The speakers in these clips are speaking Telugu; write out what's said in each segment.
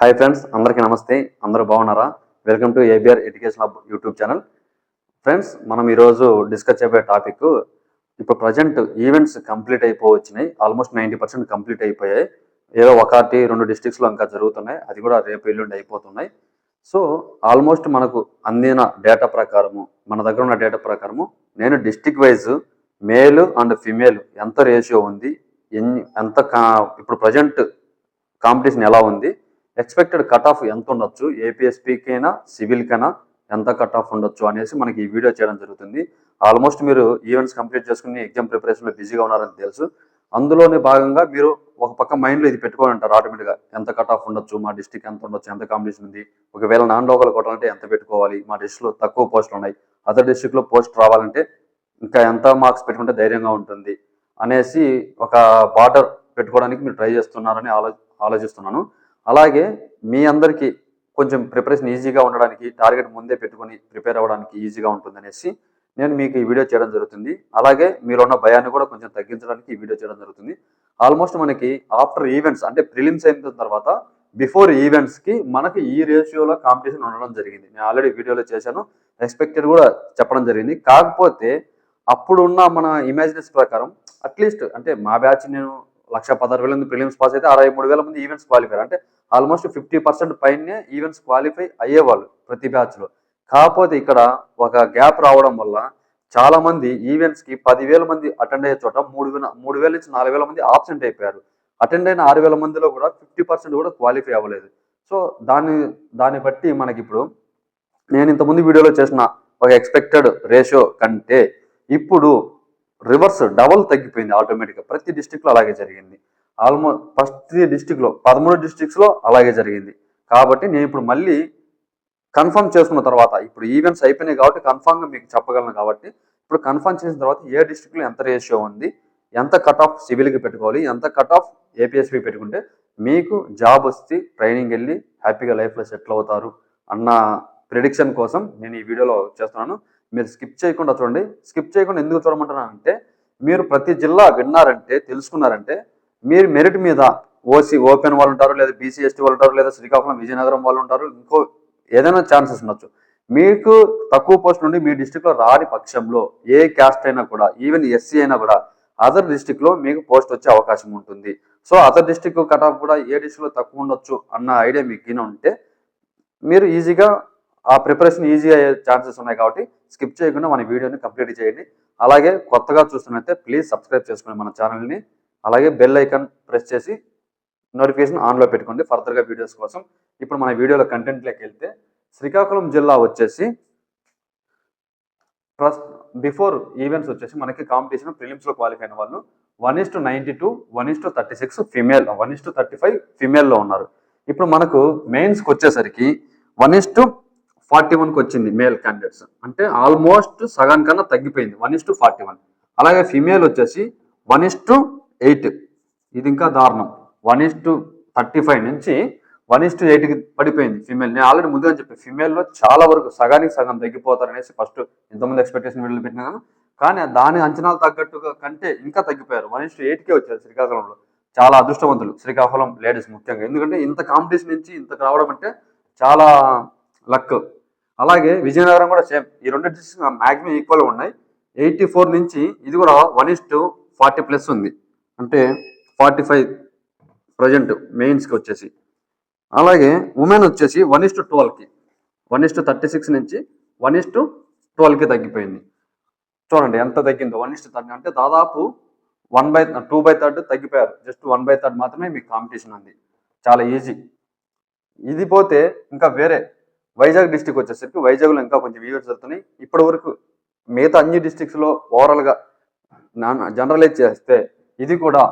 హాయ్ ఫ్రెండ్స్ అందరికీ నమస్తే. అందరూ బాగున్నారా? Welcome to ABR education hub YouTube channel friends మనం ఈరోజు డిస్కస్ చేయబోయే టాపిక్ ఇప్పుడు ప్రజెంట్ ఈవెంట్స్ కంప్లీట్ అయిపోవచ్చినాయి. ఆల్మోస్ట్ నైంటీ పర్సెంట్ కంప్లీట్ అయిపోయాయి. ఏదో ఒకటి రెండు డిస్ట్రిక్ట్స్లో ఇంకా జరుగుతున్నాయి. అది కూడా రేపు ఎల్లుండి అయిపోతున్నాయి. సో ఆల్మోస్ట్ మనకు అందిన డేటా ప్రకారము మన దగ్గర ఉన్న డేటా ప్రకారము నేను district wise male and female ఎంత రేషియో ఉంది? ఎన్ ఎంత కా ఇప్పుడు ప్రజెంట్ కాంపిటీషన్ ఎలా ఉంది? ఎక్స్పెక్టెడ్ కట్ ఆఫ్ ఎంత ఉండొచ్చు? ఏపీఎస్పీకైనా సివిల్కైనా ఎంత కట్ ఆఫ్ ఉండొచ్చు అనేసి మనకి ఈ వీడియో చేయడం జరుగుతుంది. ఆల్మోస్ట్ మీరు ఈవెంట్స్ కంప్లీట్ చేసుకుని ఎగ్జామ్ ప్రిపరేషన్లో బిజీగా ఉన్నారని తెలుసు. అందులోనే భాగంగా మీరు ఒక పక్క మైండ్లో ఇది పెట్టుకొని ఉంటారు ఆటోమేటిక్గా. ఎంత కట్ ఆఫ్ ఉండొచ్చు? మా డిస్టిక్ ఎంత ఉండొచ్చు? ఎంత కాంపిటీషన్ ఉంది? ఒకవేళ నాన్ లోకల్ కొట్టాలంటే ఎంత పెట్టుకోవాలి? మా డిస్ట్రిక్ట్లో తక్కువ పోస్టులు ఉన్నాయి. అదర్ డిస్ట్రిక్ట్లో పోస్ట్ రావాలంటే ఇంకా ఎంత మార్క్స్ పెట్టుకుంటే ధైర్యంగా ఉంటుంది అనేసి ఒక బార్డర్ పెట్టుకోవడానికి మీరు ట్రై చేస్తున్నారని ఆలో ఆలోచిస్తున్నాను. అలాగే మీ అందరికీ కొంచెం ప్రిపరేషన్ ఈజీగా ఉండడానికి టార్గెట్ ముందే పెట్టుకొని ప్రిపేర్ అవ్వడానికి ఈజీగా ఉంటుందనేసి నేను మీకు ఈ వీడియో చేయడం జరుగుతుంది. అలాగే మీలో ఉన్న భయాన్ని కూడా కొంచెం తగ్గించడానికి ఈ వీడియో చేయడం జరుగుతుంది. ఆల్మోస్ట్ మనకి ఆఫ్టర్ ఈవెంట్స్ అంటే ప్రిలిమ్స్ అయిన తర్వాత బిఫోర్ ఈవెంట్స్కి మనకి ఈ రేషియోలో కాంపిటీషన్ ఉండడం జరిగింది. నేను ఆల్రెడీ వీడియోలో చేశాను. ఎక్స్పెక్టెడ్ కూడా చెప్పడం జరిగింది. కాకపోతే అప్పుడున్న మన ఇమాజినెస్ ప్రకారం అట్లీస్ట్ అంటే మా బ్యాచ్ నేను లక్ష పదహారు వేల మంది ప్రిలిమ్స్ పాస్ అయితే అరవై మూడు వేల మంది ఈవెంట్స్ క్వాలిఫై అంటే ఆల్మోస్ట్ ఫిఫ్టీ పర్సెంట్ పైనే ఈవెంట్స్ క్వాలిఫై అయ్యేవాళ్ళు ప్రతి బ్యాచ్లో. కాకపోతే ఇక్కడ ఒక గ్యాప్ రావడం వల్ల చాలా మంది ఈవెంట్స్ పదివేల మంది అటెండ్ అయ్యే చోట మూడు వేల మూడు వేల నుంచి నాలుగు వేల మంది ఆబ్సెంట్ అయిపోయారు. అటెండ్ అయిన ఆరు వేల మందిలో కూడా ఫిఫ్టీ పర్సెంట్ కూడా క్వాలిఫై అవ్వలేదు. సో దాన్ని దాన్ని బట్టి మనకి ఇప్పుడు నేను ఇంతకుముందు వీడియోలో చేసిన ఒక ఎక్స్పెక్టెడ్ రేషియో కంటే ఇప్పుడు రివర్స్ డబల్ తగ్గిపోయింది ఆటోమేటిక్గా. ప్రతి డిస్టిక్లో అలాగే జరిగింది. ఆల్మోస్ట్ ఫస్ట్ డిస్టిక్లో పదమూడు డిస్టిక్స్లో అలాగే జరిగింది. కాబట్టి నేను ఇప్పుడు మళ్ళీ కన్ఫర్మ్ చేసుకున్న తర్వాత ఇప్పుడు ఈవెంట్స్ అయిపోయినాయి కాబట్టి కన్ఫర్మ్గా మీకు చెప్పగలను కాబట్టి ఇప్పుడు కన్ఫర్మ్ చేసిన తర్వాత ఏ డిస్టిక్లో ఎంత రేషియో ఉంది ఎంత కట్ ఆఫ్ సివిల్కి పెట్టుకోవాలి ఎంత కట్ ఆఫ్ ఏపీఎస్పీ పెట్టుకుంటే మీకు జాబ్ వస్తే ట్రైనింగ్ వెళ్ళి హ్యాపీగా లైఫ్లో సెటిల్ అవుతారు అన్న ప్రిడిక్షన్ కోసం నేను ఈ వీడియోలో చేస్తున్నాను. మీరు స్కిప్ చేయకుండా చూడండి. స్కిప్ చేయకుండా ఎందుకు చూడమంటున్నానంటే మీరు ప్రతి జిల్లా విన్నారంటే తెలుసుకున్నారంటే మీరు మెరిట్ మీద ఓసీ ఓపెన్ వాళ్ళు ఉంటారు లేదా బీసీ ఎస్టీ వాళ్ళు ఉంటారు లేదా శ్రీకాకుళం విజయనగరం వాళ్ళు ఉంటారు ఇంకో ఏదైనా ఛాన్సెస్ ఉండొచ్చు. మీకు తక్కువ పోస్ట్ నుండి మీ డిస్టిక్లో రాని పక్షంలో ఏ క్యాస్ట్ అయినా కూడా ఈవెన్ ఎస్సీ అయినా కూడా అదర్ డిస్టిక్లో మీకు పోస్ట్ వచ్చే అవకాశం ఉంటుంది. So other district cut off కూడా ఏ డిస్టిక్లో తక్కువ ఉండొచ్చు అన్న ఐడియా మీకు ఉంటే మీరు ఈజీగా ఆ ప్రిపరేషన్ ఈజీ అయ్యే ఛాన్సెస్ ఉన్నాయి కాబట్టి స్కిప్ చేయకుండా మన వీడియోని కంప్లీట్ చేయండి. అలాగే కొత్తగా చూస్తున్నట్లయితే ప్లీజ్ సబ్స్క్రైబ్ చేసుకోండి మన ఛానల్ని. అలాగే బెల్ ఐకాన్ ప్రెస్ చేసి నోటిఫికేషన్ ఆన్లో పెట్టుకోండి ఫర్దర్గా వీడియోస్ కోసం. ఇప్పుడు మన వీడియోలో కంటెంట్లోకి వెళ్తే శ్రీకాకుళం జిల్లా వచ్చేసి ప్రస్ బిఫోర్ ఈవెంట్స్ వచ్చేసి మనకి కాంపిటీషన్ ప్రిలిమ్స్లో క్వాలిఫై అయిన వాళ్ళు one is to ninety two one is to thirty six female one is to thirty five ఫిమేల్లో ఉన్నారు. ఇప్పుడు మనకు మెయిన్స్కి వచ్చేసరికి వన్ ఇస్ టు ఫార్టీ వన్కి వచ్చింది మేల్ క్యాండిడేట్స్ అంటే ఆల్మోస్ట్ సగం కన్నా తగ్గిపోయింది. One is to forty one. అలాగే ఫిమేల్ వచ్చేసి వన్ ఇస్ టు ఎయిట్. ఇది ఇంకా దారుణం. One is to thirty five నుంచి వన్ ఇస్ టు ఎయిట్కి పడిపోయింది ఫిమేల్. నేను ఆల్రెడీ ముందుగా చెప్పి ఫిమేల్లో చాలా వరకు సగానికి సగం తగ్గిపోతారనేసి ఫస్ట్ ఇంతమంది ఎక్స్పెక్టేషన్ వీళ్ళు పెట్టినా కానీ దాని అంచనాలు తగ్గట్టుగా కంటే ఇంకా తగ్గిపోయారు. వన్ ఇస్ టు ఎయిట్కే వచ్చారు శ్రీకాకుళంలో. చాలా అదృష్టవంతులు. శ్రీకాకుళం లేడీస్ ముఖ్యంగా. ఎందుకంటే ఇంత కాంపిటీషన్ నుంచి ఇంతకు రావడం అంటే చాలా లక్. అలాగే విజయనగరం కూడా సేమ్. ఈ రెండు డిస్ట్రిక్ట్స్ మాక్సిమం ఈక్వల్ ఉన్నాయి. ఎయిటీ ఫోర్ నుంచి ఇది కూడా one is to forty plus ఉంది. అంటే ఫార్టీ ఫైవ్ ప్రజెంట్ మెయిన్స్కి వచ్చేసి. అలాగే ఉమెన్ వచ్చేసి వన్ ఇస్ టు ట్వెల్వ్కి one is to thirty six నుంచి వన్ ఇస్ టు ట్వెల్వ్కి తగ్గిపోయింది. చూడండి ఎంత తగ్గిందో. వన్ ఇస్ టు థర్టీ అంటే దాదాపు one by two by third తగ్గిపోయారు. Just one by third మాత్రమే మీకు కాంపిటీషన్ ఉంది. చాలా ఈజీ ఇది పోతే ఇంకా వేరే. వైజాగ్ డిస్టిక్ వచ్చేసరికి వైజాగ్లో ఇంకా కొంచెం ఈవెంట్స్ జరుగుతున్నాయి. ఇప్పటి వరకు మిగతా అన్ని డిస్టిక్స్లో ఓవరాల్గా నాన్న జనరలైజ్ చేస్తే ఇది కూడా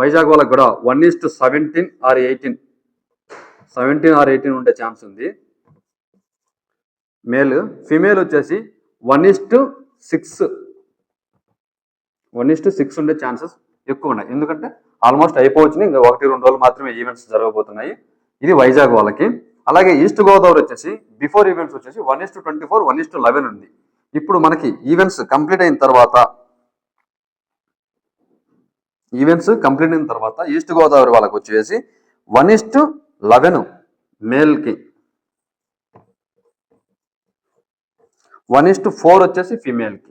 వైజాగ్ వాళ్ళకి కూడా one is to seventeen or eighteen seventeen or eighteen ఉండే ఛాన్స్ ఉంది. మేల్ ఫిమేల్ వచ్చేసి one is to six one is to six ఉండే ఛాన్సెస్ ఎక్కువ ఉన్నాయి. ఎందుకంటే ఆల్మోస్ట్ అయిపోవచ్చు ఇంకా ఒకటి రెండు రోజులు మాత్రమే ఈవెంట్స్ జరగబోతున్నాయి. ఇది వైజాగ్ వాళ్ళకి. అలాగే ఈస్ట్ గోదావరి వచ్చేసి బిఫోర్ ఈవెంట్స్ వచ్చేసి one is to twenty four one is to eleven ఉంది. ఇప్పుడు మనకి ఈవెంట్స్ కంప్లీట్ అయిన తర్వాత ఈవెంట్స్ కంప్లీట్ అయిన తర్వాత ఈస్ట్ గోదావరి వాళ్ళకి వచ్చేసి వన్ ఇస్ టు లెవెన్ మేల్కి. వన్ ఇస్ టు ఫోర్ వచ్చేసి ఫీమేల్కి.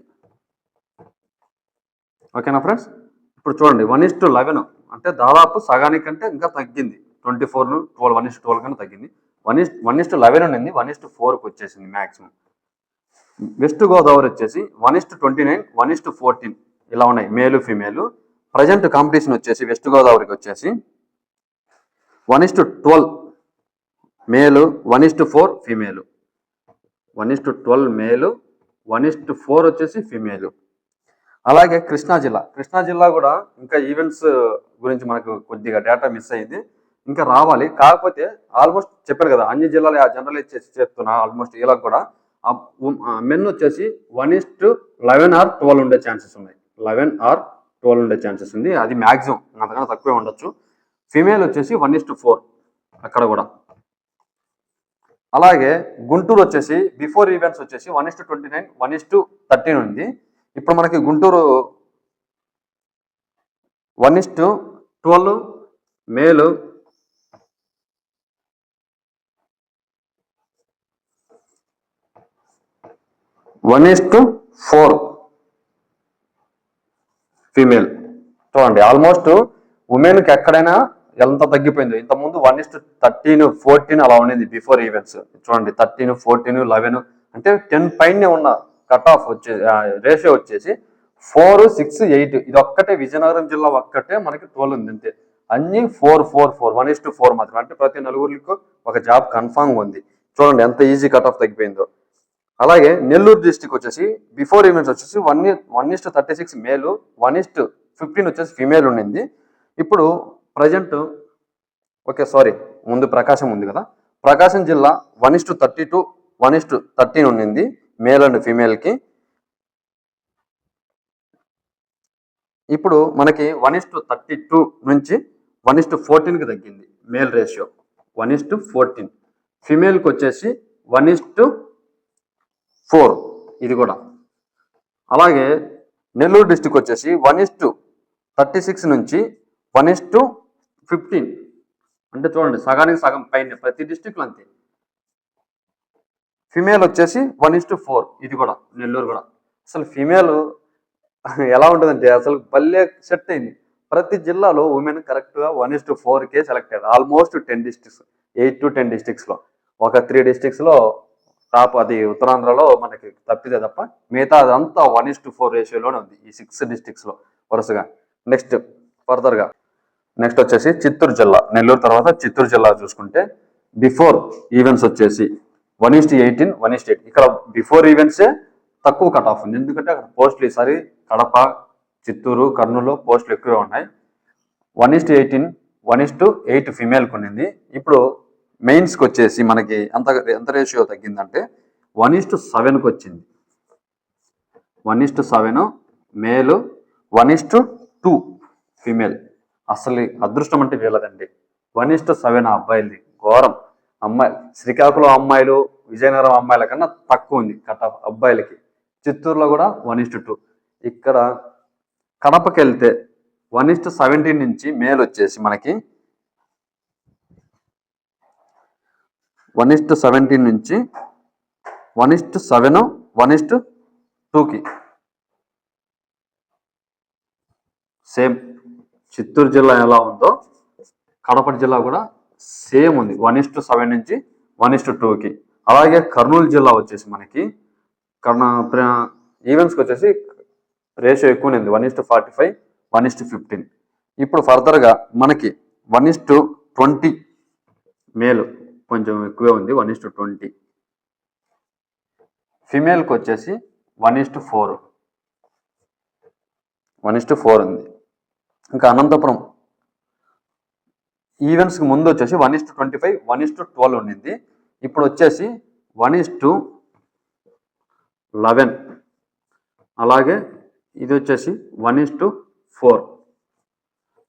ఓకేనా ఫ్రెండ్స్? ఇప్పుడు చూడండి వన్ ఇస్ టు లెవెన్ అంటే దాదాపు సగానికంటే ఇంకా తగ్గింది. Twenty four twelve one is twelve కన్నా తగ్గింది. One is one is to eleven ఉండింది వన్ ఇస్ టు ఫోర్కి వచ్చేసింది మ్యాక్సిమం వెస్ట్ గోదావరి వచ్చేసి one is to twenty nine one is to fourteen ఇలా ఉన్నాయి మేలు ఫిమేలు. ప్రజెంట్ కాంపిటీషన్ వచ్చేసి వెస్ట్ గోదావరికి వచ్చేసి one is to twelve male one is to four female. One is to twelve male one is to four వచ్చేసి ఫిమేలు. అలాగే కృష్ణా జిల్లా కృష్ణా జిల్లా కూడా ఇంకా ఈవెంట్స్ గురించి మనకు కొద్దిగా డేటా మిస్ అయింది ఇంకా రావాలి. కాకపోతే ఆల్మోస్ట్ చెప్పారు కదా అన్ని జిల్లాలు జనరలైజ్ చేసి చెప్తున్నా ఆల్మోస్ట్ ఇలా కూడా. మెన్ వచ్చేసి one is to eleven or twelve ఉండే ఛాన్సెస్ ఉన్నాయి. లెవెన్ ఆర్ ట్వెల్వ్ ఉండే ఛాన్సెస్ ఉంది. అది మ్యాక్సిమం అంతకన్నా తక్కువే ఉండొచ్చు. ఫిమేల్ వచ్చేసి వన్ ఇస్ టు ఫోర్ అక్కడ కూడా. అలాగే గుంటూరు వచ్చేసి బిఫోర్ ఈవెంట్స్ వచ్చేసి one is to twenty nine one is to thirteen ఉంది. ఇప్పుడు మనకి Guntur one is to twelve male one is to four female చూడండి ఆల్మోస్ట్ ఉమెన్కి ఎక్కడైనా ఎంత తగ్గిపోయిందో. ఇంతకుముందు one is to thirteen fourteen అలా ఉండేది బిఫోర్ ఈవెంట్స్ చూడండి థర్టీన్ ఫోర్టీన్ లెవెన్ అంటే టెన్ పైనే ఉన్న కట్ ఆఫ్ వచ్చే రేషియో వచ్చేసి ఫోర్ సిక్స్ ఎయిట్ ఇది ఒక్కటే విజయనగరం జిల్లా ఒక్కటే మనకి ట్వెల్వ్ ఉంది అంతే. అన్ని four four four one is to four మాత్రం అంటే ప్రతి నలుగురికి ఒక జాబ్ కన్ఫామ్ ఉంది. చూడండి ఎంత ఈజీ కట్ ఆఫ్ తగ్గిపోయిందో. అలాగే నెల్లూరు డిస్టిక్ వచ్చేసి బిఫోర్ ఈవెంట్స్ వచ్చేసి one one is thirty six male one is fifteen వచ్చేసి ఫీమేల్ ఉండింది. ఇప్పుడు ప్రజెంట్ ఓకే సారీ ముందు ప్రకాశం ఉంది కదా. ప్రకాశం జిల్లా one is to thirty two one is to thirteen ఉండింది మేల్ అండ్ ఫీమేల్కి ఇప్పుడు మనకి one is to thirty two నుంచి వన్ ఇస్ టు ఫోర్టీన్కి తగ్గింది male ratio one is to fourteen ఫిమేల్కి వచ్చేసి వన్ ఇస్ టు ఫోర్. ఇది కూడా. అలాగే నెల్లూరు డిస్టిక్ వచ్చేసి one is to thirty six నుంచి వన్ ఇస్ టు ఫిఫ్టీన్. అంటే చూడండి సగానికి సగం పైన ప్రతి డిస్టిక్లో అంతే. ఫిమేల్ వచ్చేసి వన్ ఇస్ టు ఫోర్. ఇది కూడా నెల్లూరు కూడా. అసలు ఫిమేల్ ఎలా ఉంటుందంటే అసలు భలే సెట్ అయింది. ప్రతి జిల్లాలో ఉమెన్ కరెక్ట్గా వన్ ఇస్ టు ఫోర్కే సెలెక్ట్ అయ్యారు. Almost ten districts eight to ten డిస్టిక్స్లో. ఒక త్రీ డిస్టిక్స్లో టాప్ అది ఉత్తరాంధ్రలో మనకి తప్పితే తప్ప మిగతా అదంతా వన్ ఇస్ టు ఫోర్ రేషియోలోనే ఉంది ఈ సిక్స్ డిస్టిక్స్లో వరుసగా. నెక్స్ట్ ఫర్దర్గా నెక్స్ట్ వచ్చేసి చిత్తూరు జిల్లా. నెల్లూరు తర్వాత చిత్తూరు జిల్లా చూసుకుంటే బిఫోర్ ఈవెంట్స్ వచ్చేసి one is eighteen one is eight ఇక్కడ బిఫోర్ ఈవెంట్సే తక్కువ కట్ ఆఫ్ ఉంది. ఎందుకంటే అక్కడ పోస్టులు ఈసారి కడప చిత్తూరు కర్నూలు పోస్టులు ఎక్కువే ఉన్నాయి. One is eighteen one is to eight ఫిమేల్కి ఉండింది ఇప్పుడు మెయిన్స్కి వచ్చేసి మనకి ఎంత ఎంత రేషియో తగ్గిందంటే వన్ ఈస్ట్ టు సెవెన్కి వచ్చింది. One is to seven male one is to two female అసలు అదృష్టం అంటే వీళ్ళదండి. వన్ ఇస్ టు సెవెన్ అబ్బాయిలది. ఘోరం. అమ్మాయి శ్రీకాకుళం అమ్మాయిలు విజయనగరం అమ్మాయిల కన్నా తక్కువ ఉంది కట్ ఆఫ్ అబ్బాయిలకి. చిత్తూరులో కూడా వన్ ఇస్ టు టూ ఇక్కడ కడపకి వెళ్తే వన్ ఇస్ టు సెవెంటీన్ నుంచి మేల్ వచ్చేసి మనకి వన్ ఇస్ టు సెవెంటీన్ నుంచి one is seven one is టూకి. సేమ్ చిత్తూరు జిల్లా ఎలా ఉందో కడప జిల్లా కూడా సేమ్ ఉంది వన్ ఇస్ టు సెవెన్ నుంచి వన్ ఇస్ టు టూకి. అలాగే కర్నూలు జిల్లా వచ్చేసి మనకి కర్ణ ఈవెంట్స్కి వచ్చేసి రేషియో ఎక్కువనే ఉంది one is to forty five one is to fifteen. ఇప్పుడు ఫర్దర్గా మనకి వన్ ఇస్ టు ట్వంటీ మేలు. కొంచెం ఎక్కువే ఉంది వన్ ఇస్ టు ట్వంటీ ఫిమేల్కి వచ్చేసి one is to four one is to four ఉంది. ఇంకా అనంతపురం. ఈవెంట్స్కి ముందు వచ్చేసి one is to twenty five one is to twelve ఉండింది. ఇప్పుడు వచ్చేసి వన్ ఇస్ టు లెవెన్ అలాగే ఇది వచ్చేసి వన్ ఇస్ టు ఫోర్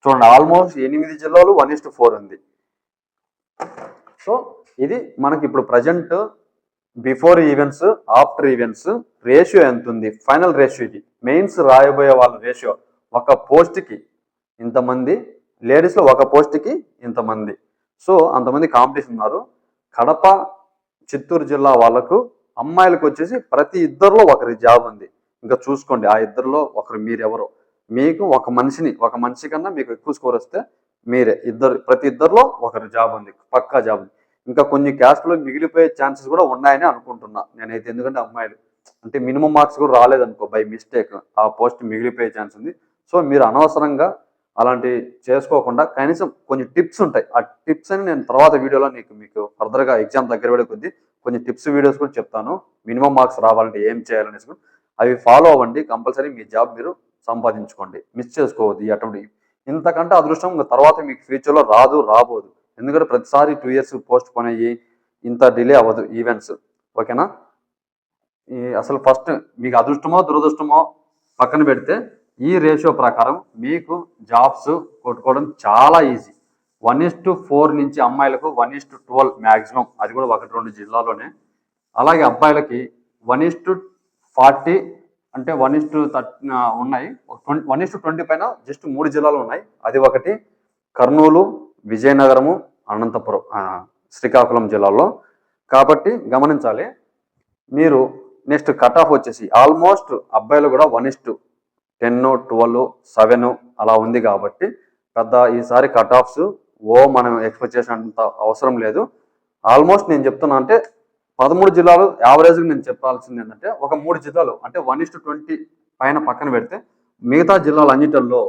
చూడండి ఆల్మోస్ట్ ఎనిమిది జిల్లాలు వన్ ఇస్ టు ఫోర్ ఉంది. సో ఇది మనకి ఇప్పుడు present before events after events ratio ఎంత ఉంది? ఫైనల్ రేషియో ఇది. మెయిన్స్ రాయబోయే వాళ్ళ రేషియో ఒక పోస్ట్కి ఇంతమంది లేడీస్లో ఒక పోస్ట్కి ఇంతమంది సో అంతమంది కాంపిటీషన్ ఉన్నారు. కడప చిత్తూరు జిల్లా వాళ్ళకు అమ్మాయిలకు వచ్చేసి ప్రతి ఇద్దరిలో ఒకరి జాబ్ ఉంది. ఇంకా చూసుకోండి ఆ ఇద్దరిలో ఒకరు మీరెవరు. మీకు ఒక మనిషిని ఒక మనిషి కన్నా మీకు ఎక్కువ స్కోర్ వస్తే మీరే. ఇద్దరు ప్రతి ఇద్దరిలో ఒకరి జాబ్ ఉంది పక్కా జాబ్ ఉంది. ఇంకా కొన్ని క్యాస్ట్లో మిగిలిపోయే ఛాన్సెస్ కూడా ఉన్నాయని అనుకుంటున్నా. నేనైతే ఎందుకంటే అమ్మాయిలు అంటే మినిమం మార్క్స్ కూడా రాలేదనుకో బై మిస్టేక్ ఆ పోస్ట్ మిగిలిపోయే ఛాన్స్ ఉంది. సో మీరు అనవసరంగా అలాంటి చేసుకోకుండా కనీసం కొన్ని టిప్స్ ఉంటాయి. ఆ టిప్స్ అని నేను తర్వాత వీడియోలో నీకు మీకు ఫర్దర్గా ఎగ్జామ్ దగ్గర పడే కొద్దీ కొన్ని టిప్స్ వీడియోస్ కూడా చెప్తాను. మినిమం మార్క్స్ రావాలంటే ఏం చేయాలనేసి అవి ఫాలో అవ్వండి. కంపల్సరీ మీ జాబ్ మీరు సంపాదించుకోండి. మిస్ చేసుకోవద్దు ఈ అటువంటి ఇంతకంటే అదృష్టం ఇంకా తర్వాత మీకు ఫ్యూచర్లో రాదు రాబోదు. ఎందుకంటే ప్రతిసారి టూ ఇయర్స్ పోస్ట్ పోన్ అయ్యి ఇంత డిలే అవ్వదు ఈవెంట్స్ ఓకేనా ఈ అసలు ఫస్ట్ మీకు అదృష్టమో దురదృష్టమో పక్కన పెడితే ఈ రేషియో ప్రకారం మీకు జాబ్స్ కొట్టుకోవడం చాలా easy one is to four నుంచి అమ్మాయిలకు one is to twelve maximum అది కూడా ఒకటి రెండు జిల్లాలోనే అలాగే అబ్బాయిలకి వన్ ఇస్ టు ఫార్టీ అంటే వన్ ఇస్ టు థర్టీ ఉన్నాయి. వన్ ఇస్ టు ట్వంటీ పైన జస్ట్ మూడు జిల్లాలు ఉన్నాయి. అది ఒకటి కర్నూలు విజయనగరము అనంతపురం శ్రీకాకుళం జిల్లాలో కాబట్టి గమనించాలి మీరు నెక్స్ట్ కట్ ఆఫ్ వచ్చేసి ఆల్మోస్ట్ అబ్బాయిలు కూడా one is to ten twelve seven అలా ఉంది కాబట్టి పెద్ద ఈసారి కట్ ఆఫ్స్ ఓ మనం ఎక్స్పెక్ట్ చేసినంత అవసరం లేదు. ఆల్మోస్ట్ నేను చెప్తున్నా అంటే పదమూడు జిల్లాలు యావరేజ్గా నేను చెప్పాల్సింది ఏంటంటే ఒక మూడు జిల్లాలు అంటే వన్ ఇస్ ట్వంటీ పైన పక్కన పెడితే మిగతా జిల్లాలు అన్నిటిల్లో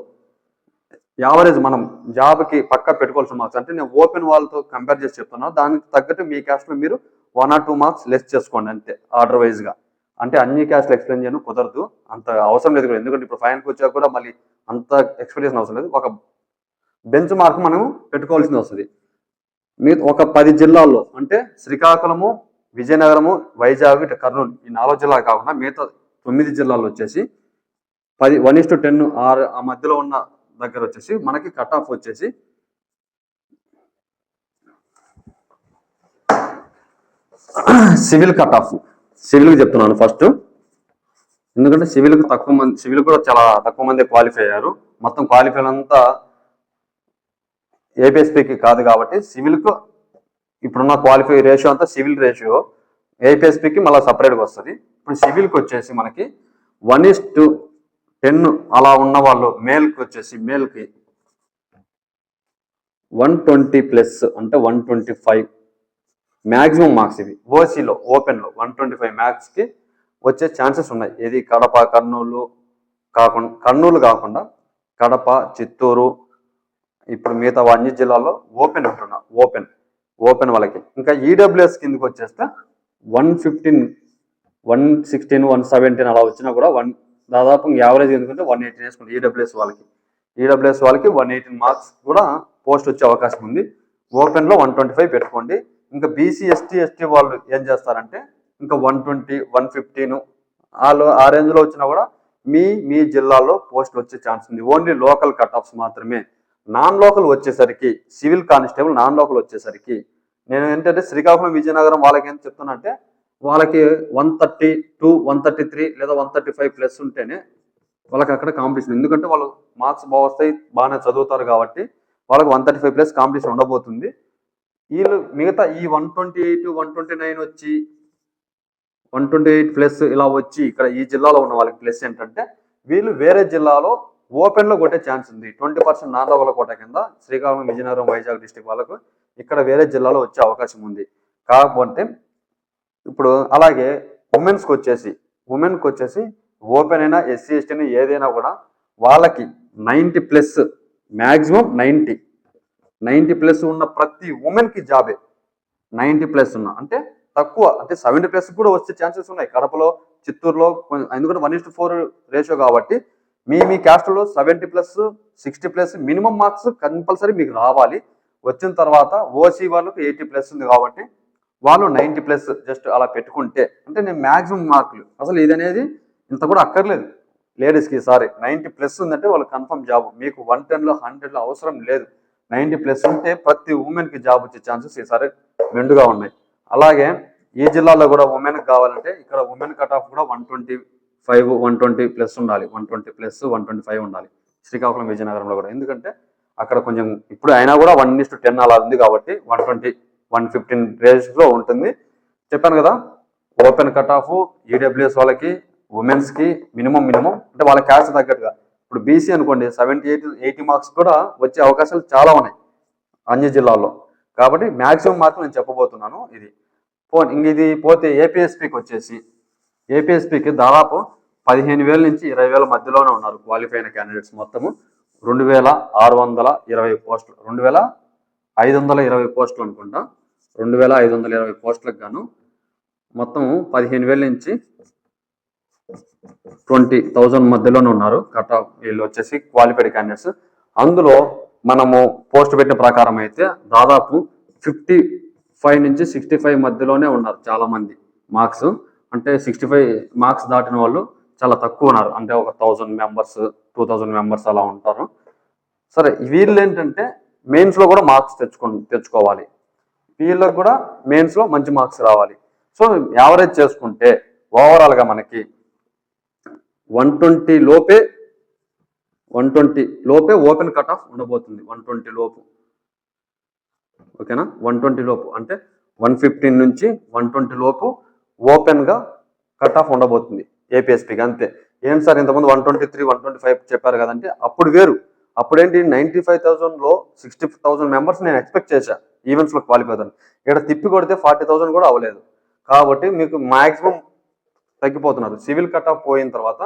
యావరేజ్ మనం జాబ్కి పక్క పెట్టుకోవాల్సిన మార్క్స్ అంటే నేను ఓపెన్ వాళ్ళతో కంపేర్ చేసి చెప్తున్నాను దానికి తగ్గట్టు మీ క్యాస్ట్లో మీరు one or two marks less చేసుకోండి అంతే ఆర్డర్ వైజ్గా అంటే అన్ని క్యాస్ట్లు ఎక్స్ప్లెయిన్ చేయడం కుదరదు అంత అవసరం లేదు కూడా. ఎందుకంటే ఇప్పుడు ఫైనల్కి వచ్చాక కూడా మళ్ళీ అంత ఎక్స్పెక్టేషన్ అవసరం లేదు. ఒక బెంచ్ మార్క్ మనం పెట్టుకోవాల్సింది వస్తుంది. మీ ఒక పది జిల్లాల్లో అంటే శ్రీకాకుళము విజయనగరము వైజాగ్ ఇటు కర్నూలు ఈ నాలుగు జిల్లాలు కాకుండా మిగతా తొమ్మిది జిల్లాలు వచ్చేసి పది వన్ ఇస్ టు టెన్ ఆరు ఆ మధ్యలో ఉన్న దగ్గర వచ్చేసి మనకి కట్ ఆఫ్ వచ్చేసి సివిల్ కట్ ఆఫ్ సివిల్కి చెప్తున్నాను ఫస్ట్ ఎందుకంటే సివిల్కి తక్కువ మంది సివిల్ కూడా చాలా తక్కువ మంది క్వాలిఫై అయ్యారు. మొత్తం క్వాలిఫై అంతా ఏపీఎస్పీకి కాదు కాబట్టి సివిల్కు ఇప్పుడున్న క్వాలిఫై రేషియో అంతా సివిల్ రేషియో ఏపీఎస్పీకి మళ్ళీ సపరేట్గా వస్తుంది. ఇప్పుడు సివిల్కి వచ్చేసి మనకి వన్ ఇస్ టు టెన్ అలా ఉన్న వాళ్ళు మేల్కి వచ్చేసి మేల్కి వన్ ట్వంటీ ప్లస్ అంటే one twenty five maximum marks ఇవి ఓసీలో ఓపెన్లో వన్ ట్వంటీ ఫైవ్ మ్యాక్స్కి వచ్చే ఛాన్సెస్ ఉన్నాయి. ఏది? కడప కర్నూలు కాకుండా కర్నూలు కాకుండా కడప చిత్తూరు ఇప్పుడు మిగతా అన్ని జిల్లాల్లో ఓపెన్ ఉంటున్నా. ఓపెన్ ఓపెన్ వాళ్ళకి. ఇంకా ఈడబ్ల్యూఎస్ కిందకి వచ్చేస్తే one fifteen one sixteen one seventeen అలా వచ్చినా కూడా వన్ దాదాపు యావరేజ్ ఎందుకంటే వన్ ఎయిటీన్ వేసుకుంటారు ఈడబ్ల్యూఎస్ వాళ్ళకి. ఈడబ్ల్యూఎస్ వాళ్ళకి వన్ ఎయిటీన్ మార్క్స్ కూడా పోస్ట్ వచ్చే అవకాశం ఉంది. ఓపెన్లో వన్ ట్వంటీ ఫైవ్ పెట్టుకోండి. ఇంకా బీసీ ఎస్టీ ఎస్టీ వాళ్ళు ఏం చేస్తారంటే ఇంకా వన్ ట్వంటీ వన్ ఫిఫ్టీన్ వాళ్ళు ఆ రేంజ్లో వచ్చినా కూడా మీ మీ జిల్లాలో పోస్టులు వచ్చే ఛాన్స్ ఉంది. ఓన్లీ లోకల్ కట్ ఆఫ్స్ మాత్రమే. నాన్ లోకల్ వచ్చేసరికి సివిల్ కానిస్టేబుల్ నాన్ లోకల్ వచ్చేసరికి నేను ఏంటంటే శ్రీకాకుళం విజయనగరం వాళ్ళకి ఏం చెప్తున్నా అంటే వాళ్ళకి one thirty two one thirty three లేదా వన్ థర్టీ ఫైవ్ ప్లస్ ఉంటేనే వాళ్ళకి అక్కడ కాంపిటీషన్ ఎందుకంటే వాళ్ళు మార్క్స్ బాగా వస్తాయి బాగానే చదువుతారు కాబట్టి వాళ్ళకి one thirty five plus competition ఉండబోతుంది. వీళ్ళు మిగతా ఈ one twenty eight one twenty nine వచ్చి వన్ ట్వంటీ ఎయిట్ ప్లస్ ఇలా వచ్చి ఇక్కడ ఈ జిల్లాలో ఉన్న వాళ్ళకి ప్లస్ ఏంటంటే వీళ్ళు వేరే జిల్లాలో ఓపెన్లో కొట్టే ఛాన్స్ ఉంది. ట్వంటీ పర్సెంట్ నాదవల కోట కింద శ్రీకాకుళం విజయనగరం వైజాగ్ డిస్టిక్ వాళ్ళకు ఇక్కడ వేరే జిల్లాలో వచ్చే అవకాశం ఉంది. కాకపోతే ఇప్పుడు అలాగే ఉమెన్స్కి వచ్చేసి ఉమెన్కి వచ్చేసి ఓపెన్ అయినా ఎస్సీ ఎస్టీని ఏదైనా కూడా వాళ్ళకి ninety plus maximum ninety. Ninety plus ఉన్న ప్రతి ఉమెన్కి జాబే. నైంటీ ప్లస్ ఉన్న. అంటే తక్కువ అంటే సెవెంటీ ప్లస్ కూడా వచ్చే ఛాన్సెస్ ఉన్నాయి. కడపలో చిత్తూరులో ఎందుకంటే వన్ ఇస్ ఫోర్ రేషియో కాబట్టి మీ మీ క్యాస్ట్లో seventy plus sixty plus minimum marks compulsory మీకు రావాలి. వచ్చిన తర్వాత ఓసీ వాళ్ళకు ఎయిటీ ప్లస్ ఉంది కాబట్టి వాళ్ళు నైంటీ ప్లస్ జస్ట్ అలా పెట్టుకుంటే అంటే నేను మ్యాక్సిమం మార్కులు అసలు ఇది అనేది ఇంత కూడా అక్కర్లేదు. లేడీస్కి సారీ నైంటీ ప్లస్ ఉందంటే వాళ్ళు కన్ఫర్మ్ జాబ్ మీకు వన్ టెన్లో హండ్రెడ్లో అవసరం లేదు. నైంటీ ప్లస్ ఉంటే ప్రతి ఉమెన్కి జాబ్ వచ్చే ఛాన్సెస్ ఈసారి మెండుగా ఉన్నాయి. అలాగే ఈ జిల్లాలో కూడా ఉమెన్కి కావాలంటే ఇక్కడ ఉమెన్ కట్ ఆఫ్ కూడా one twenty five one twenty plus ఉండాలి. One twenty plus one twenty five ఉండాలి. శ్రీకాకుళం విజయనగరంలో కూడా. ఎందుకంటే అక్కడ కొంచెం ఇప్పుడు అయినా కూడా వన్ ఇస్ టు టెన్ అలా ఉంది కాబట్టి వన్ ట్వంటీ వన్ ఫిఫ్టీన్ రేంజ్లో ఉంటుంది. చెప్పాను కదా ఓపెన్ కట్ ఆఫ్ ఈడబ్ల్యూఎస్ వాళ్ళకి ఉమెన్స్కి మినిమం మినిమం అంటే వాళ్ళ క్యాస్ట్ తగ్గట్టుగా. ఇప్పుడు బీసీ అనుకోండి సెవెంటీ ఎయిట్ ఎయిటీ మార్క్స్ కూడా వచ్చే అవకాశాలు చాలా ఉన్నాయి అన్ని జిల్లాల్లో. కాబట్టి మ్యాక్సిమం మార్కులు నేను చెప్పబోతున్నాను ఇది. పో ఇంక ఇది పోతే ఏపీఎస్పీకి వచ్చేసి ఏపీఎస్పికి దాదాపు పదిహేను వేల నుంచి ఇరవై వేల మధ్యలోనే ఉన్నారు క్వాలిఫై అయిన క్యాండిడేట్స్ మొత్తము. రెండు వేల ఆరు వందల ఇరవై పోస్టులు రెండు వేల ఐదు వందల ఇరవై పోస్టులు అనుకుంటా. రెండు వేల ఐదు వందల ఇరవై పోస్టులకు గాను మొత్తం పదిహేను వేల నుంచి ట్వంటీ థౌజండ్ మధ్యలోనే ఉన్నారు. కట్ ఆఫ్ వీళ్ళు వచ్చేసి క్వాలిఫైడ్ క్యాండిడేట్స్. అందులో మనము పోస్ట్ పెట్టిన ప్రకారం అయితే దాదాపు ఫిఫ్టీ ఫైవ్ నుంచి సిక్స్టీ ఫైవ్ మధ్యలోనే ఉన్నారు చాలామంది మార్క్స్. అంటే సిక్స్టీ ఫైవ్ మార్క్స్ దాటిన వాళ్ళు చాలా తక్కువ ఉన్నారు. అంటే ఒక thousand members two thousand members అలా ఉంటారు. సరే వీళ్ళు ఏంటంటే మెయిన్స్లో కూడా మార్క్స్ తెచ్చుకో తెచ్చుకోవాలి. వీళ్ళకి కూడా మెయిన్స్లో మంచి మార్క్స్ రావాలి. సో యావరేజ్ చేసుకుంటే ఓవరాల్గా మనకి వన్ ట్వంటీ లోపే వన్ ట్వంటీ లోపే ఓపెన్ కట్ ఆఫ్ ఉండబోతుంది. వన్ ట్వంటీ లోపు. ఓకేనా? వన్ ట్వంటీ లోపు. అంటే వన్ ఫిఫ్టీన్ నుంచి వన్ ట్వంటీ లోపు ఓపెన్గా కట్ ఆఫ్ ఉండబోతుంది. ఏపీఎస్పీకి అంతే. ఏంటి సార్ ఇంతకుముందు one twenty three one twenty five చెప్పారు కదంటే అప్పుడు వేరు. అప్పుడేంటి నైంటీ ఫైవ్ థౌసండ్లో సిక్స్టీ థౌసండ్ మెంబర్స్ నేను ఎక్స్పెక్ట్ చేశా. ఈవెంట్స్లో క్వాలిఫై అవుతాను. ఇక్కడ తిప్పి కొడితే ఫార్టీ థౌసండ్ కూడా అవ్వలేదు. కాబట్టి మీకు మ్యాక్సిమం తగ్గిపోతున్నారు. సివిల్ కట్ ఆఫ్ పోయిన తర్వాత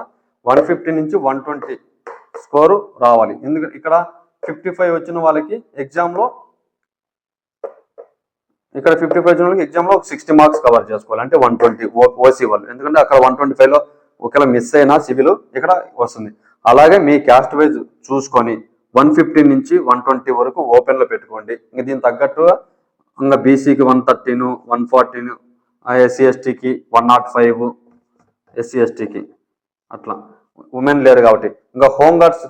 వన్ ఫిఫ్టీ నుంచి వన్ ట్వంటీ స్కోరు రావాలి. ఎందుకంటే ఇక్కడ ఫిఫ్టీ ఫైవ్ వచ్చిన వాళ్ళకి ఎగ్జామ్లో ఇక్కడ ఫిఫ్టీ ఫైవ్ వచ్చిన ఎగ్జామ్లో సిక్స్టీ మార్క్స్ కవర్ చేసుకోవాలి. అంటే వన్ ట్వంటీ ఓసీ వాళ్ళు. ఎందుకంటే అక్కడ వన్ ట్వంటీ ఫైవ్లో ఒకవేళ మిస్ అయినా సివిల్ ఇక్కడ వస్తుంది. అలాగే మీ క్యాస్ట్ వైజ్ చూసుకొని వన్ ఫిఫ్టీ నుంచి వన్ ట్వంటీ వరకు ఓపెన్లో పెట్టుకోండి. ఇంక దీనికి తగ్గట్టుగా ఇంకా బీసీకి వన్ థర్టీను వన్ ఫార్టీను ఎస్సీ ఎస్టీకి వన్ నాట్ ఫైవ్ ఎస్సీ ఎస్టీకి అట్లా. ఉమెన్ లేరు కాబట్టి. ఇంకా హోమ్ గార్డ్స్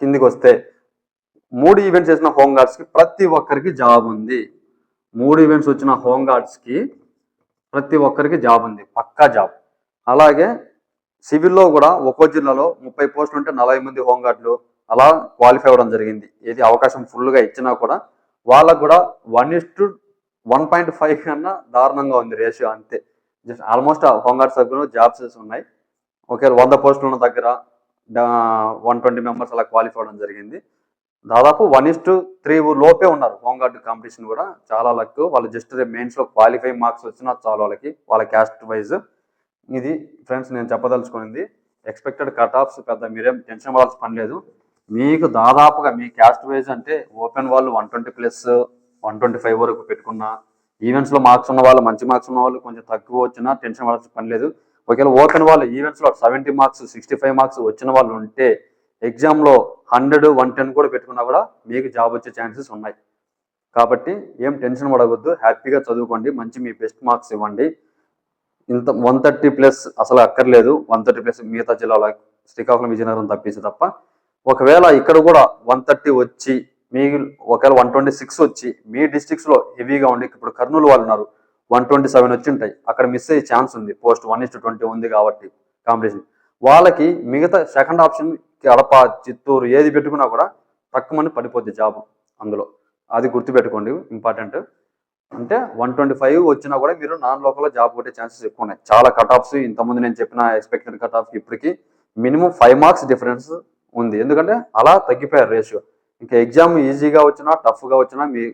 కిందికి వస్తే మూడు ఈవెంట్స్ చేసిన హోమ్ గార్డ్స్కి ప్రతి ఒక్కరికి జాబ్ ఉంది. మూడు ఈవెంట్స్ వచ్చిన హోమ్ గార్డ్స్కి ప్రతి ఒక్కరికి జాబ్ ఉంది పక్కా జాబ్ అలాగే సివిల్లో కూడా ఒక్కో జిల్లాలో ముప్పై పోస్టులు ఉంటే నలభై మంది హోమ్ గార్డులు అలా క్వాలిఫై అవ్వడం జరిగింది. ఏది అవకాశం ఫుల్గా ఇచ్చినా కూడా వాళ్ళకు కూడా one is to one point five కన్నా దారుణంగా ఉంది రేషియో అంతే. జస్ట్ ఆల్మోస్ట్ హోమ్ గార్డ్స్ దగ్గర జాబ్స్ ఉన్నాయి. ఒకవేళ వంద పోస్టులు ఉన్న దగ్గర వన్ ట్వంటీ మెంబర్స్ అలా క్వాలిఫై అవ్వడం జరిగింది. దాదాపు వన్ ఇస్ టు త్రీ లోపే ఉన్నారు. హోంగార్డ్ కాంపిటీషన్ కూడా చాలా లక్ వాళ్ళు జస్ట్ మెయిన్స్లో క్వాలిఫై మార్క్స్ వచ్చినా చాలు వాళ్ళకి వాళ్ళ క్యాస్ట్ వైజ్ ఇది ఫ్రెండ్స్ నేను చెప్పదలుచుకునింది. ఎక్స్పెక్టెడ్ కట్ ఆఫ్స్ పెద్ద మీరేం టెన్షన్ పడాల్సిన పని లేదు. మీకు దాదాపుగా మీ క్యాస్ట్ వైజ్ అంటే ఓపెన్ వాళ్ళు one twenty plus one twenty five వరకు పెట్టుకున్న ఈవెంట్స్లో మార్క్స్ ఉన్న వాళ్ళు మంచి మార్క్స్ ఉన్న వాళ్ళు కొంచెం తక్కువ వచ్చినా టెన్షన్ పడాల్సిన పని లేదు. ఒకవేళ ఓపెన్ వాళ్ళు ఈవెంట్స్లో seventy marks sixty five marks వచ్చిన వాళ్ళు ఉంటే ఎగ్జామ్లో హండ్రెడ్ వన్ టెన్ కూడా పెట్టుకున్నా కూడా మీకు జాబ్ వచ్చే ఛాన్సెస్ ఉన్నాయి. కాబట్టి ఏం టెన్షన్ పడవద్దు. హ్యాపీగా చదువుకోండి. మంచి మీ బెస్ట్ మార్క్స్ ఇవ్వండి. ఇంత వన్ థర్టీ ప్లస్ అసలు అక్కర్లేదు. వన్ థర్టీ ప్లస్ మిగతా జిల్లాలో శ్రీకాకుళం విజయనగరం తప్పించి తప్ప. ఒకవేళ ఇక్కడ కూడా వన్ థర్టీ వచ్చి మీ ఒకవేళ వన్ ట్వంటీ సిక్స్ వచ్చి మీ డిస్ట్రిక్ట్స్లో హెవీగా ఉండి ఇప్పుడు కర్నూలు వాళ్ళు ఉన్నారు. వన్ ట్వంటీ సెవెన్ వచ్చి ఉంటాయి. అక్కడ మిస్ అయ్యే ఛాన్స్ ఉంది. పోస్ట్ వన్ ఇస్ ట్వంటీ ఉంది కాబట్టి కాంపిటీషన్. వాళ్ళకి మిగతా సెకండ్ ఆప్షన్ కడప చిత్తూరు ఏది పెట్టుకున్నా కూడా తక్కువని పడిపోద్ది జాబ్ అందులో. అది గుర్తుపెట్టుకోండి ఇంపార్టెంట్ అంటే వన్ ట్వంటీ ఫైవ్ వచ్చినా కూడా మీరు నాన్ లోకల్లో జాబ్ కొట్టే ఛాన్సెస్ ఎక్కువ ఉన్నాయి. చాలా కట్ ఆఫ్స్ ఇంతకుముందు నేను చెప్పిన ఎక్స్పెక్టెడ్ కట్ ఆఫ్ ఇప్పటికి మినిమం ఫైవ్ మార్క్స్ డిఫరెన్స్ ఉంది. ఎందుకంటే అలా తగ్గిపోయారు రేషియో ఇంకా ఎగ్జామ్ ఈజీగా వచ్చినా టఫ్గా వచ్చినా మీ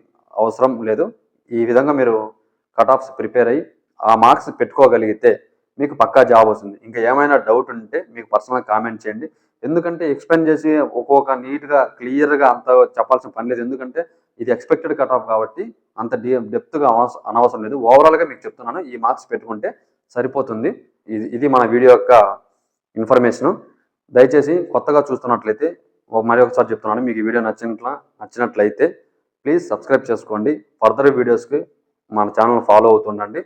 అవసరం లేదు. ఈ విధంగా మీరు కట్ ఆఫ్స్ ప్రిపేర్ అయ్యి ఆ మార్క్స్ పెట్టుకోగలిగితే మీకు పక్కా జాబ్ వస్తుంది. ఇంకా ఏమైనా డౌట్ ఉంటే మీకు పర్సనల్గా కామెంట్ చేయండి. ఎందుకంటే ఎక్స్ప్లెయిన్ చేసి ఒక్కొక్క నీట్గా క్లియర్గా అంత చెప్పాల్సిన పని లేదు. ఎందుకంటే ఇది ఎక్స్పెక్టెడ్ కట్ ఆఫ్ కాబట్టి అంత డీ డెప్త్గా అనవసరం లేదు. ఓవరాల్గా మీకు చెప్తున్నాను. ఈ మార్క్స్ పెట్టుకుంటే సరిపోతుంది. ఇది ఇది మన వీడియో యొక్క ఇన్ఫర్మేషను. దయచేసి కొత్తగా చూస్తున్నట్లయితే మరి ఒకసారి చెప్తున్నాను. మీకు ఈ వీడియో నచ్చినట్ల నచ్చినట్లయితే ప్లీజ్ సబ్స్క్రైబ్ చేసుకోండి. ఫర్దర్ వీడియోస్కి మన channel follow అవుతుండండి.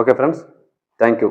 Okay friends. Thank you.